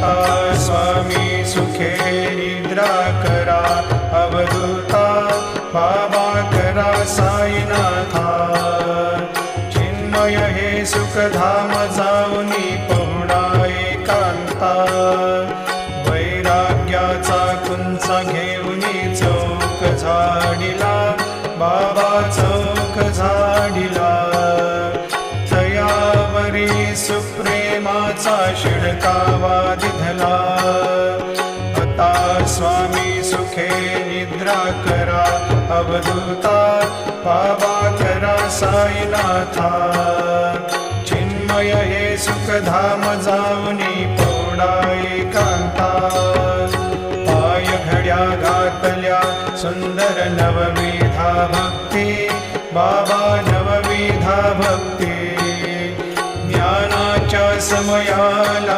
आता स्वामी सुखे निद्रा करा अवधूता बाबा करा साईनाथा. चिन्मय हे सुखधाम जाऊनी पहुडा एकांता. वैराग्याचा कुंचा घेऊनी चौक झाडिला बाबा चौक झाडिला. तयावरी सुप्रेमाचा शिडकावा करा. आता स्वामी सुखे निद्रा करा. अवधूता बाबा करा साईनाथा. चिन्मय हे सुखधाम जाऊनी पौडा एकांता. पाय घड्या घातल्या सुंदर नवविधा भक्ती. बाबा नवविधा भक्ती. ज्ञानाच्या समयाला